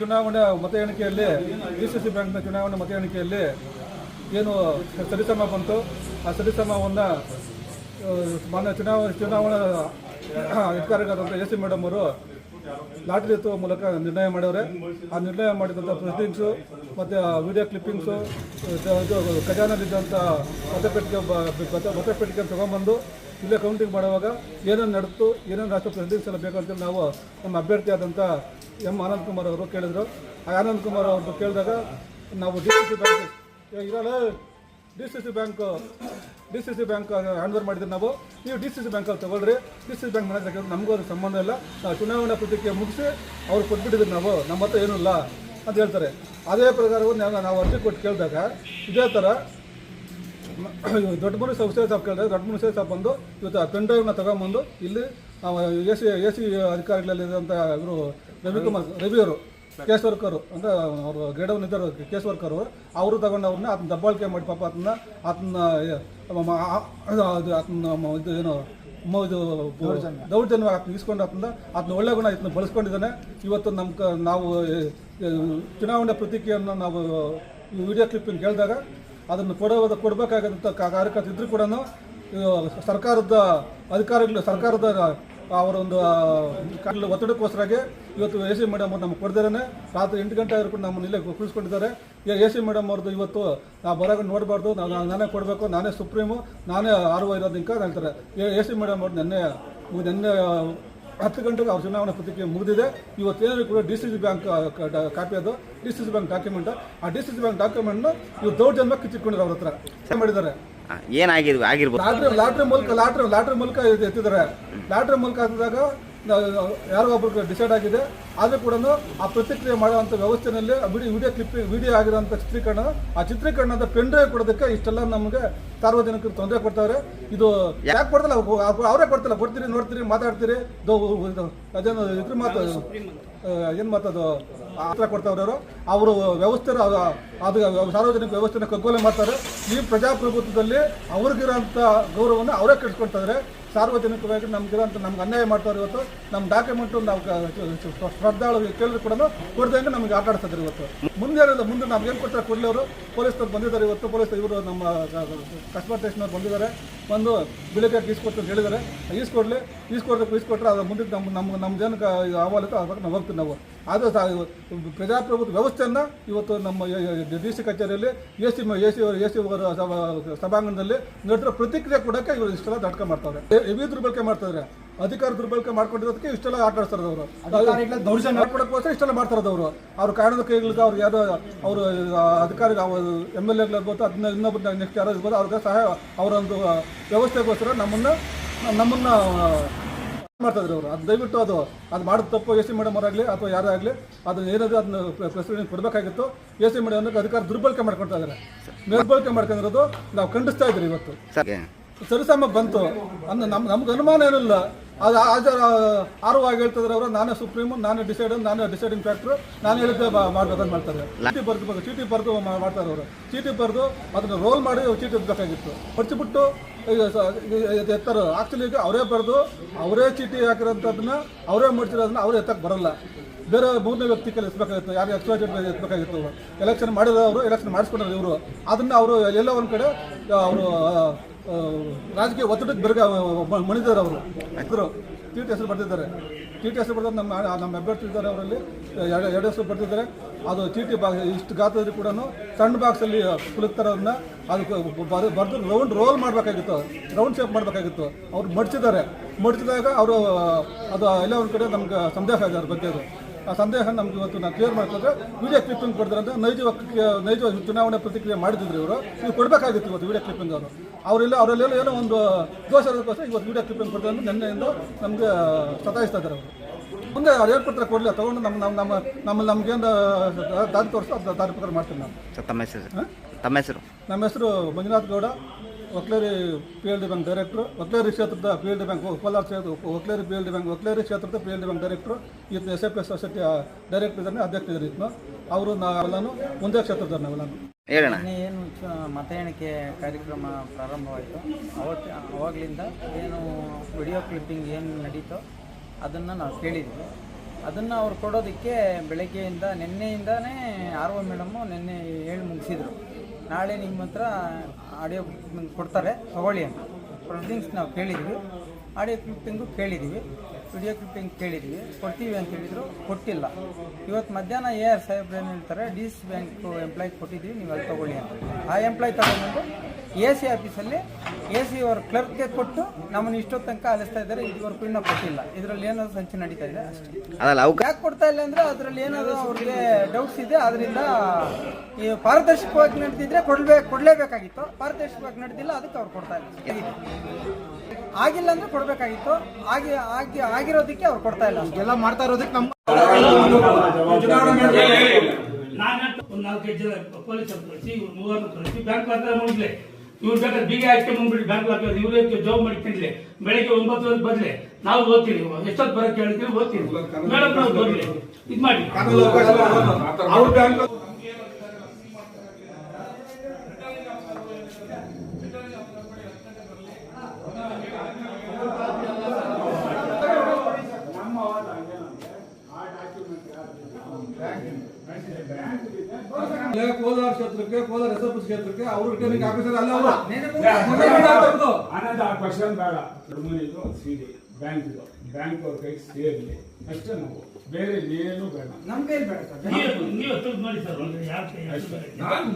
ಚುನಾವಣೆ ಮತ ಎಣಿಕೆಯಲ್ಲಿ D C C ಬ್ಯಾಂಕ್ನ ಚುನಾವಣೆ ಮತ ಎಣಿಕೆಯಲ್ಲಿ ಏನು ಸರಿಸಮ ಬಂತು. ಆ ಸರಿಸಮವನ್ನು ಮಾನ್ಯ ಚುನಾವಣೆ ಚುನಾವಣಾ ಅಧಿಕಾರಿಗಳಾದಂಥ ಎ ಸಿ ಮೇಡಮ್ ಅವರು ಲಾಟ್ರಿ ಎತ್ತುವ ಮೂಲಕ ನಿರ್ಣಯ ಮಾಡ್ಯವ್ರೆ ಆ ನಿರ್ಣಯ ಮಾಡಿದಂಥ ಪ್ರೊಸೀಡಿಂಗ್ಸು ಮತ್ತು ವಿಡಿಯೋ ಕ್ಲಿಪ್ಪಿಂಗ್ಸು ಇದು ಖಜಾನಲ್ಲಿದ್ದಂಥ ಮತಪೆಟ್ಟಿಗೆ ಮತಪೆಟ್ಟಿಗೆ ತೊಗೊಂಬಂದು ಇಲ್ಲೇ ಕೌಂಟಿಂಗ್ ಮಾಡುವಾಗ ಏನೇನು ನಡೆದು ಏನೇನು ರಾಷ್ಟ್ರ ಪ್ರೊಸೀಡಿಂಗ್ಸ್ ಬೇಕಂತ ಬೇಕು ನಾವು ನಮ್ಮ ಅಭ್ಯರ್ಥಿ ಆದಂಥ ಎಂ ಆನಂದ್ ಕುಮಾರ್ ಅವರು ಕೇಳಿದರು. ಆ ಆನಂದ್ ಕುಮಾರ್ ಅವ್ರದ್ದು ಕೇಳಿದಾಗ ನಾವು ಡಿ ಸಿ ಸಿ ಬ್ಯಾಂಕ್ ಇರಲ್ಲ D C C bank D C C bank handover ಮಾಡಿದ್ರೆ ನಾವು. ನೀವು ಡಿ ಸಿ ಸಿ ಬ್ಯಾಂಕಲ್ಲಿ ತಗೊಳ್ರಿ. D C C bank manager ನಮಗೂ ಅದು ಸಂಬಂಧ ಇಲ್ಲ. ನಾವು ಚುನಾವಣಾ ಪ್ರತಿಕ್ರಿಯೆ ಮುಗಿಸಿ ಅವ್ರು ಕೊಟ್ಬಿಟ್ಟಿದ್ರು ನಾವು. ನಮ್ಮ ಹತ್ರ ಏನೂ ಇಲ್ಲ ಅಂತ ಹೇಳ್ತಾರೆ. ಅದೇ ಪ್ರಕಾರವು ನಾವು ಅರ್ಜಿ ಕೊಟ್ಟು ಕೇಳಿದಾಗ ಇದೇ ಥರ ದೊಡ್ಡ ಮನುಷ್ಯ ಉತ್ಸವ ಸಾಪ್ ಕೇಳಿದ್ರೆ ದೊಡ್ಡ ಮನುಷ್ಯ ಸಾಪ್ ಬಂದು ಇವತ್ತು ಪೆನ್ ಡ್ರೈವ್ನ ತಗೊಂಬಂದು ಇಲ್ಲಿ ಎ ಸಿ ಎ ಸಿ ಅಧಿಕಾರಿಗಳಲ್ಲಿದ್ದಂಥ ಇವರು ರವಿಕುಮಾರ್ ರವಿ ಅವರು ಕೇಸ್ ವರ್ಕರು ಅಂದರೆ ಅವರು ಗ್ರೇಡವ್ನ ಇದ್ದರು ಕೇಸ್ ವರ್ಕರು ಅವರು ತಗೊಂಡು ಅವ್ರನ್ನ ಅದನ್ನ ದಬ್ಬಾಳಿಕೆ ಮಾಡಿ ಪಾಪ ಅದನ್ನ ಅದನ್ನ ಅದು ಅದನ್ನ ಇದು ಏನು ಇದು ದೌರ್ಜನ್ಯ. ಆತನ ಇಸ್ಕೊಂಡು ಅದನ್ನ ಅದನ್ನ ಒಳ್ಳೆ ಗುಣ ಇದನ್ನ ಬಳಸ್ಕೊಂಡಿದ್ದಾನೆ. ಇವತ್ತು ನಮ್ಮ ಕ ನಾವು ಚುನಾವಣೆ ಪ್ರತಿಕ್ರಿಯೆಯನ್ನು ನಾವು ಈ ವಿಡಿಯೋ ಕ್ಲಿಪ್ಪಿಂಗ್ ಕೇಳಿದಾಗ ಅದನ್ನು ಕೊಡೋದು ಕೊಡಬೇಕಾದಂಥ ಕಾರ್ಯಕರ್ತರು ಇದ್ರೂ ಕೂಡ ಸರ್ಕಾರದ ಅಧಿಕಾರಿಗಳು, ಸರ್ಕಾರದ ಅವರ ಒಂದು ಒತ್ತಡಕ್ಕೋಸ್ಕರಾಗಿ ಇವತ್ತು ಎ ಸಿ ಮೇಡಮ್ ಅವ್ರು ನಮ್ಗೆ ಕೊಡ್ದಿರೇ ರಾತ್ರಿ ಎಂಟು ಗಂಟೆ ಆದರೂ ಕೂಡ ನಮ್ಮನ್ನು ಇಲ್ಲೇ ಕುಳಿಸ್ಕೊಂಡಿದ್ದಾರೆ. ಎ ಸಿ ಮೇಡಮ್ ಅವ್ರದ್ದು ಇವತ್ತು ನಾವು ಬರೋಕೆ ನೋಡಬಾರ್ದು, ನಾನು, ನಾನೇ ಕೊಡಬೇಕು, ನಾನೇ ಸುಪ್ರೀಮು, ನಾನೇ ಆರು ಇರೋದಿಂಕ ಹೇಳ್ತಾರೆ. ಎ ಸಿ ಮೇಡಮ್ ಅವ್ರು ನಿನ್ನೆ ನಿನ್ನೆ ಹತ್ತು ಗಂಟೆಗೆ ಅವ್ರ ಚುನಾವಣಾ ಪ್ರತಿಕ್ರಿಯೆ ಮುಗಿದಿದೆ. ಇವತ್ತೇನಾದರೂ ಕೂಡ D C C bank copy ಅದು. D C C bank document ಆ ಡಿ ಸಿ ಸಿ ಬ್ಯಾಂಕ್ ಡಾಕ್ಯುಮೆಂಟ್ನ ಇವ್ರು ದೌರ್ಜನ್ಯ ಕಿಚ್ಚಿಟ್ಕೊಂಡಿರೋ ಅವ್ರ ಹತ್ರ. ಮಾಡಿದ್ದಾರೆ? ಏನಾಗಿದ್ವಿ ಏನಾಗಿರ್ಬೋದು ಆಗಿರ್ಬೋದು. ಲಾಟ್ರಿ ಲಾಟ್ರಿ ಮೂಲಕ ಲಾಟ್ರಿ ಲಾಟ್ರಿ ಮೂಲಕ ಇದು ಎತ್ತಿದ್ದಾರೆ ಲಾಟ್ರಿ ಮೂಲಕ ಹಾಕಿದಾಗ ಯಾರೋ ಒಬ್ರಿಗೆ ಡಿಸೈಡ್ ಆಗಿದೆ ಆದರೂ ಕೂಡ ಆ ಪ್ರತಿಕ್ರಿಯೆ ಮಾಡುವಂಥ ವ್ಯವಸ್ಥೆಯಲ್ಲಿ ವಿಡಿಯೋ ವಿಡಿಯೋ ಕ್ಲಿಪ್ ವಿಡಿಯೋ ಆಗಿರೋಂಥ ಚಿತ್ರೀಕರಣ ಆ ಚಿತ್ರೀಕರಣದ ಪೆಂಡ್ರೈವ್ ಕೊಡೋದಕ್ಕೆ ಇಷ್ಟೆಲ್ಲ ನಮಗೆ ಸಾರ್ವಜನಿಕರು ತೊಂದರೆ ಕೊಡ್ತಾವ್ರೆ ಇದು ಯಾಕೆ ಕೊಡ್ತಲ್ಲ? ಅವರೇ ಕೊಡ್ತಲ್ಲ. ಕೊಡ್ತೀರಿ ನೋಡ್ತೀರಿ ಮಾತಾಡ್ತೀರಿ. ಅದೇನು ಇದ್ರ ಮಾತು ಏನು ಮಾತದು ಆತರ ಕೊಡ್ತಾವ್ರೆ ಅವರು ಅವರು ವ್ಯವಸ್ಥೆ ಅದು ಸಾರ್ವಜನಿಕ ವ್ಯವಸ್ಥೆನ ಕಗ್ಗೋಲೆ ಮಾಡ್ತಾರೆ. ಈ ಪ್ರಜಾಪ್ರಭುತ್ವದಲ್ಲಿ ಅವ್ರಿಗಿರೋಂಥ ಗೌರವವನ್ನು ಅವರೇ ಕೆಡ್ಸ್ಕೊಳ್ತಾರೆ ಸಾರ್ವಜನಿಕವಾಗಿ ನಮ್ಗಿರೋ ನಮ್ಗೆ ಅನ್ಯಾಯ ಮಾಡ್ತಾರೆ ಇವತ್ತು ನಮ್ಮ ಡಾಕ್ಯುಮೆಂಟು ನಾವು ಸ್ಪರ್ಧಾಳು ಕೇಳಿದ್ರು ಕೂಡ ಕೊಡ್ದಂಗೆ ನಮಗೆ ಆಟ ಆಡ್ತಿದ್ರು ಇವತ್ತು. ಮುಂದೆ ಮುಂದೆ ನಮ್ಗೆ ಏನು ಕೊಡ್ತಾರೆ ಕೊಡಲಿ ಅವರು ಪೊಲೀಸ್ನವ್ರು ಬಂದಿದ್ದಾರೆ ಇವತ್ತು, ಪೊಲೀಸ್ ಇವರು ನಮ್ಮ ಕಸ್ಟಮರ್ ಸ್ಟೇಷನವ್ರು ಬಂದಿದ್ದಾರೆ. ಒಂದು ಬಿಳಿಗೆ ಈಸ್ಕೊಟ್ಟು ಅಂತ ಹೇಳಿದ್ದಾರೆ. ಈಸ್ಕೊಡ್ಲಿ ಈಸ್ಕೊಡ್ಬೇಕು ಈಸ್ಕೊಟ್ರೆ ಅದ್ರ ಮುಂದೆ ನಮ್ಮ ನಮ್ಮ ನಮ್ಮ ಜನಕ್ಕೆ ಆಹ್ವಾನಿತ ಅವಾಗ ನಾವು ಹೋಗ್ತೀವಿ ನಾವು. ಆದರೆ ಪ್ರಜಾಪ್ರಭುತ್ವ ವ್ಯವಸ್ಥೆಯನ್ನು ಇವತ್ತು ನಮ್ಮ ಡಿ ಸಿ ಕಚೇರಿಯಲ್ಲಿ A C A C A C ಸಭಾಂಗಣದಲ್ಲಿ ನಡೆದಿರೋ ಪ್ರತಿಕ್ರಿಯೆ ಕೊಡೋಕ್ಕೆ ಇವರು ಇಷ್ಟೆಲ್ಲ ದಟ್ಕ ಮಾಡ್ತಾರೆ. ಹೆವಿ ದುರ್ಬಳಕೆ ಮಾಡ್ತಾರೆ ಅಧಿಕಾರ ದುರ್ಬಳಕೆ ಮಾಡ್ಕೊಂಡಿರೋದಕ್ಕೆ ಇಷ್ಟೆಲ್ಲ ಆಟ ಆಡ್ತಾರೆ ಅವರು. ದೌರ್ಜನ್ಯ. ಮಾಡ್ಕೊಡೋಕ್ಕೋಸ್ಕರ ಇಷ್ಟೆಲ್ಲ ಮಾಡ್ತಾರೆ ಅವರು. ಅವ್ರ ಕಾರಣದ ಕೈಗಳಿಗೆ ಅವ್ರು ಯಾರೋ ಅವರು ಅಧಿಕಾರಿ ಎಂ ಎಲ್ ಎಗಳಾಗ್ಬೋದು ಅದನ್ನ ಇನ್ನೊಬ್ಬರು ನೆಕ್ಸ್ಟ್ ಯಾರೋ ಇರ್ಬೋದು ಅವ್ರಿಗೆ ಸಹಾಯ ಅವರೊಂದು ವ್ಯವಸ್ಥೆಗೋಸ್ಕರ ನಮ್ಮನ್ನು ನಮ್ಮನ್ನು ಮಾಡ್ತಿದ್ರು ಅವರು. ಅದು ದಯವಿಟ್ಟು ಅದು ಅದು ಮಾಡೋದು ತಪ್ಪು ಎ ಸಿ ಮೇಡಮ್ ಅವರಾಗಲಿ ಅಥವಾ ಯಾರೇ ಆಗಲಿ ಅದನ್ನ ಏನಾದರೂ ಅದನ್ನ ಪ್ರೆಸಿಡೆಂಟ್ ಕೊಡಬೇಕಾಗಿತ್ತು. ಎ ಸಿ ಮೇಡಮ್ ಅಧಿಕಾರ ದುರ್ಬಳಕೆ ಮಾಡ್ಕೊಳ್ತಾ ಇದ್ದಾರೆ ನಿರ್ಬಳಕೆ ಮಾಡ್ಕೊಂಡಿರೋದು ನಾವು ಖಂಡಿಸ್ತಾ ಇದ್ದೀರಿ ಇವತ್ತು. ಸರ್. ಸರಿಸಮ ಬಂತು. ಅಂದ್ರೆ ನಮ್ ನಮ್ಗೆ ಅನುಮಾನ ಏನಿಲ್ಲ. ಅದು ಆಚಾರ ಆರುವಾಗಿ ಹೇಳ್ತಿದ್ರೆ ಅವರು ನಾನೇ ಸುಪ್ರೀಮು ನಾನೇ ಡಿಸೈಡ್ ನಾನೇ ಡಿಸೈಡಿಂಗ್ ಫ್ಯಾಕ್ಟ್ರು ನಾನು ಹೇಳಿದ್ದೆ ಮಾಡ್ಬೇಕಂತ ಮಾಡ್ತಾರೆ. ಚೀಟಿ ಬರೆದು ಚೀಟಿ ಬರೆದು ಮಾಡ್ತಾರೆ ಅವರು. ಚೀಟಿ ಬರೆದು ಅದನ್ನು ರೋಲ್ ಮಾಡಿ ಚೀಟಿ ಬೇಕಾಗಿತ್ತು ಹೊಡ್ಚಿಬಿಟ್ಟು ಈಗ ಸ- ಇದು ಎತ್ತರ. ಆಕ್ಚುಲಿ ಅವರೇ ಬರೆದು ಅವರೇ ಚೀಟಿ ಹಾಕಿರೋಂಥದ್ದನ್ನ ಅವರೇ ಮಾಡ್ತಿರೋದನ್ನ ಅವರೇ ಎತ್ತಕ್ಕೆ ಬರಲ್ಲ. ಬೇರೆ ಮೂರನೇ ವ್ಯಕ್ತಿ ಕೈಲಿ ಎತ್ತಬೇಕಾಗಿತ್ತು ಯಾರು ಎಕ್ಸ್ಟ್ರಾ ಎತ್ತಬೇಕಾಗಿತ್ತು ಎಲೆಕ್ಷನ್ ಮಾಡಿದವರು ಎಲೆಕ್ಷನ್ ಮಾಡಿಸ್ಕೊಂಡ್ರು ಇವರು. ಅದನ್ನ ಅವರು ಎಲ್ಲೋ ಒಂದು ಕಡೆ ಅವರು ರಾಜಕೀಯ ಒತ್ತಡಕ್ಕೆ ಬೆರಗ ಮಣಿದಾರೆ ಅವರು. ಚೀಟಿ ಹೆಸರು ಟಿ ಟಿ ಹೆಸರು ಬರೆದ ನಮ್ಮ ನಮ್ಮ ಅಭ್ಯರ್ಥಿ ಇದ್ದಾರೆ ಅವರಲ್ಲಿ. ಎರಡು ಎರಡು ಹೆಸರು ಬರೆದಿದ್ದಾರೆ ಅದು ಟಿ ಬಾಕ್ಸ್ ಇಷ್ಟು ಗಾತ್ರದಲ್ಲಿ ಕೂಡ ಸಣ್ಣ ಬಾಕ್ಸಲ್ಲಿ ಕುಲುಕ್ತಾರನ್ನ ಅದಕ್ಕೆ ಬರೆದು ರೌಂಡ್ ರೋಲ್ ಮಾಡಬೇಕಾಗಿತ್ತು. ರೌಂಡ್ ಶೇಪ್ ಮಾಡಬೇಕಾಗಿತ್ತು. ಅವ್ರು ಮಡಿಸಿದ್ದಾರೆ ಮಡಿಸಿದಾಗ ಅವರು ಅದು ಎಲ್ಲ ಒಂದು ಕಡೆ ನಮ್ಗೆ ಸಂದೇಹ ಆಗಿದೆ ಅದ್ರ ಬಗ್ಗೆ ಅದು. ಆ ಸಂದೇಹ ನಮ್ಗೆ ಇವತ್ತು ನಾವು ಕ್ಲಿಯರ್ ಮಾಡ್ಕೊಂಡ್ರೆ ವಿಡಿಯೋ ಕ್ಲಿಪ್ಪಿಂಗ್ ಕೊಡ್ತಾರೆ ಅಂತ ನೈಜ ನೈಜ ಚುನಾವಣೆ ಪ್ರತಿಕ್ರಿಯೆ ಮಾಡಿದ್ರು ಇವರು. ನೀವು ಕೊಡಬೇಕಾಗಿತ್ತು ಇವತ್ತು ವಿಡಿಯೋ ಕ್ಲಿಪ್ಪಿಂಗ್ ಅವರು. ಅವರೆಲ್ಲ ಅವರಲ್ಲೆಲ್ಲ ಏನೋ ಒಂದು ದೋಷ ಇರೋದಕ್ಕೋಸ್ಕರ ಇವತ್ತು ವಿಡಿಯೋ ಕ್ಲಿಪ್ಪಿಂಗ್ ಕೊಡ್ತಾರೆ ಅಂತ ನಿನ್ನೆಯಿಂದ ನಮಗೆ ಸತಾಯಿಸ್ತಾ ಇದ್ದಾರೆ ಅವರು. ಮುಂದೆ ಅವ್ರು ಕೊಡ್ತಾರೆ ಕೊಡಲಿ ತಗೊಂಡು ನಮ್ಮ ನಮ್ಮ ನಮ್ಮ ನಮ್ಮ ನಮ್ಗೇನು ದಾರಿ ತೋರಿಸ್ತು ಅದು ದಾರಿ ಪ್ರಕಾರ ಮಾಡ್ತೀನಿ ನಾನು ತಮ್ಮ ಹೆಸರು ಸರ್. ತಮ್ಮ ಹೆಸರು? ನಮ್ಮ ಹೆಸರು Manjunath Gowda. Vokkaleri P L D bank director Vokkaleri ಕ್ಷೇತ್ರದ P L D bank Kolar ಕ್ಷೇತ್ರ Vokkaleri P L D bank Vokkaleri ಕ್ಷೇತ್ರದ P L D bank director ಈತನ ಎಸ್ ಎಫ್ ಎಸ್ ಸೊಸೈಟಿಯ ಡೈರೆಕ್ಟರ್ ಇದ್ದಾನೆ ಅಧ್ಯಕ್ಷ ಇದ್ದಾರೆ ಈತನು. ಅವರು ನಾವೆಲ್ಲನೂ ಒಂದೇ ಕ್ಷೇತ್ರದವ್ರು ಕ್ಷೇತ್ರದ ಹೇಳೋಣ ಮೊನ್ನೆ ಏನು ಮತ ಎಣಿಕೆ ಕಾರ್ಯಕ್ರಮ ಪ್ರಾರಂಭವಾಯಿತು ಅವತ್ತು ಅವಾಗಲಿಂದ ಏನು ವಿಡಿಯೋ ಕ್ಲಿಪ್ಪಿಂಗ್ ಏನು ನಡೀತೋ ಅದನ್ನು ನಾವು ಕೇಳಿದ್ವಿ. ಅದನ್ನು ಅವ್ರು ಕೊಡೋದಕ್ಕೆ ಬೆಳಗ್ಗೆಯಿಂದ ನಿನ್ನೆಯಿಂದನೇ ಆರ್ ಒ ಮೇಡಮ್ಮು ನಿನ್ನೆ ಹೇಳಿ ಮುಗಿಸಿದ್ರು. ನಾಳೆ ನಿಮ್ಮ ಹತ್ರ ಆಡಿಯೋ ಕೊಡ್ತಾರೆ. ತಗೊಳ್ಳಿ ಅಂತ. ಪ್ರೊಸೀಡಿಂಗ್ಸ್ ನಾವು ಕೇಳಿದ್ವಿ. ಆಡಿಯೋ ಕ್ಲಿಪ್ಪಿಂಗು ಕೇಳಿದ್ದೀವಿ ವಿಡಿಯೋ ಕ್ಲಿಪ್ಪಿಂಗ್ ಕೇಳಿದ್ದೀವಿ ಕೊಡ್ತೀವಿ ಅಂತ ಹೇಳಿದ್ರು. ಕೊಟ್ಟಿಲ್ಲ. ಇವತ್ತು ಮಧ್ಯಾಹ್ನ ಎ ಆರ್ ಸಾಹೇಬ್ರು ಏನು ಹೇಳ್ತಾರೆ ಡಿ ಸಿ ಬ್ಯಾಂಕು ಎಂಪ್ಲಾಯ್ ಕೊಟ್ಟಿದ್ದೀವಿ, ನೀವು ಅಲ್ಲಿ ತಗೊಳ್ಳಿ ಅಂತ. ಆ ಎಂಪ್ಲಾಯ್ ತಗೊಂಡು ಎ ಸಿ ಆಫೀಸಲ್ಲಿ ಎ ಸಿ ಅವ್ರ ಕ್ಲರ್ಕ್ಗೆ ಕೊಟ್ಟು ನಮ್ಮನ್ನು ಇಷ್ಟೊತ್ತು ತನಕ ಅಲಿಸ್ತಾ ಇದ್ದಾರೆ ಇದುವರೆಗೂ ಇನ್ನೂ ಕೊಟ್ಟಿಲ್ಲ. ಇದರಲ್ಲಿ ಏನಾದರೂ ಸಂಚು ನಡೀತಾ ಇದೆ? ಅಷ್ಟೇ ಅದಲ್ಲ ಅವ್ಕ ಯಾಕೆ ಕೊಡ್ತಾ ಇಲ್ಲ ಅಂದರೆ ಅದರಲ್ಲಿ ಏನಾದರೂ ಅವ್ರಿಗೆ ಡೌಟ್ಸ್ ಇದೆ ಅದರಿಂದ ಈ ಪಾರದರ್ಶಕವಾಗಿ ನಡೆದಿದ್ರೆ ಕೊಡಲೇ ಕೊಡಲೇಬೇಕಾಗಿತ್ತು. ಪಾರದರ್ಶಕವಾಗಿ ನಡೆದಿಲ್ಲ ಅದಕ್ಕೆ ಅವ್ರು ಕೊಡ್ತಾ ಇಲ್ಲ. ಆಗಿಲ್ಲ ಅಂದ್ರೆ ಕೊಡಬೇಕಾಗಿತ್ತು. ಆಗಿ ಆಗಿ ಆಗಿರೋದಕ್ಕೆ ಅವ್ರು ಕೊಡ್ತಾ ಇಲ್ಲ. ಎಲ್ಲ ಮಾಡ್ತಾ ಇರೋದಕ್ಕೆ ನಮ್ಮ ನಾನು ಒಂದು ನಾಲ್ಕೈದು ಜನ ಪೊಲೀಸರು ಕಳಿಸಿ ಇವ್ರು ಮೂವರನ್ನು ಕಳಿಸಿ ಬ್ಯಾಂಕ್ ಲಾಕರ್ ಮಾಡ್ಲಿ ಇವ್ರು ಬೇಕಾದ್ರೆ ಬೀಗ ಹಾಕ್ಕೊಂಡ್ಬಂದ್ಬಿಡಿ ಬ್ಯಾಂಕ್ ಹಾಕೋದು ಇವ್ರು ಜಾಬ್ ತಿನ್ಲಿ. ಬೆಳಿಗ್ಗೆ ಒಂಬತ್ತು ಬದಲಿ ನಾವು ಓದ್ತೀವಿ. ಎಷ್ಟೊತ್ತು ಬರಕ್ಕೆ ಹೇಳ್ತೀವಿ ಓದ್ತೀವಿ. ಮೇಡಮ್ ನಾವು ಬರ್ಲಿ. ಇದು ಮಾಡಿ. ಕೋಲಾರ ಕ್ಷೇತ್ರಕ್ಕೆ ಕೋಲಾರ ಎಸ್ ಎಫ್ ಕ್ಷೇತ್ರಕ್ಕೆ ಅವರು ರಿಟರ್ನಿಂಗ್ ಆಫೀಸರ್ ಅಲ್ಲ ಅವರು. ಆನಂದ ಆ ಕ್ವಶನ್ ಬೇಡ. ಇದು ಸಿಡಿ ಬ್ಯಾಂಕ್ ಇದು. ಬ್ಯಾಂಕ್ ಅವ್ರ ಕೈಗೆ ಸೇರ್ಲಿ ಅಷ್ಟೇ ನಾವು. ಬೇರೆ ಏನು ಬೇಡ. ನಮ್ಗೆ ಬೇಡ ಸರ್? ನೀವು ನೀವು ದುಡ್ಡು ಮಾಡಿ ಸರ್ ಒಂದು ಯಾಕೆ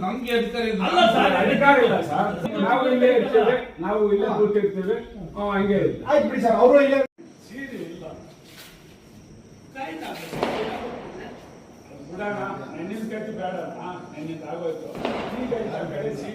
ನಮ್ಗೆ ಅಧಿಕಾರ ಇಲ್ಲ. ಅಲ್ಲ ಸರ್ ಅಧಿಕಾರ ಇಲ್ಲ ಸರ್. ನಾವು ಇಲ್ಲೇ ಇರ್ತೇವೆ. ನಾವು ಇಲ್ಲೇ ಕೂತಿರ್ತೇವೆ ಹಂಗೆ ಆಯ್ತು ಬಿಡಿ ಸರ್ ಅವರು ಇಲ್ಲೇ ಸೀರೆ ಇಲ್ಲ. ಬಿಡೋಣ ನೆನ್ನಿನ ಕಟ್ಟಿ ಬೇಡ ನೆನ್ನಿಂದ ಆಗೋಯ್ತು ಈಗ ಇಲ್ಲ, ಬೇರೆ ಸೀರೆ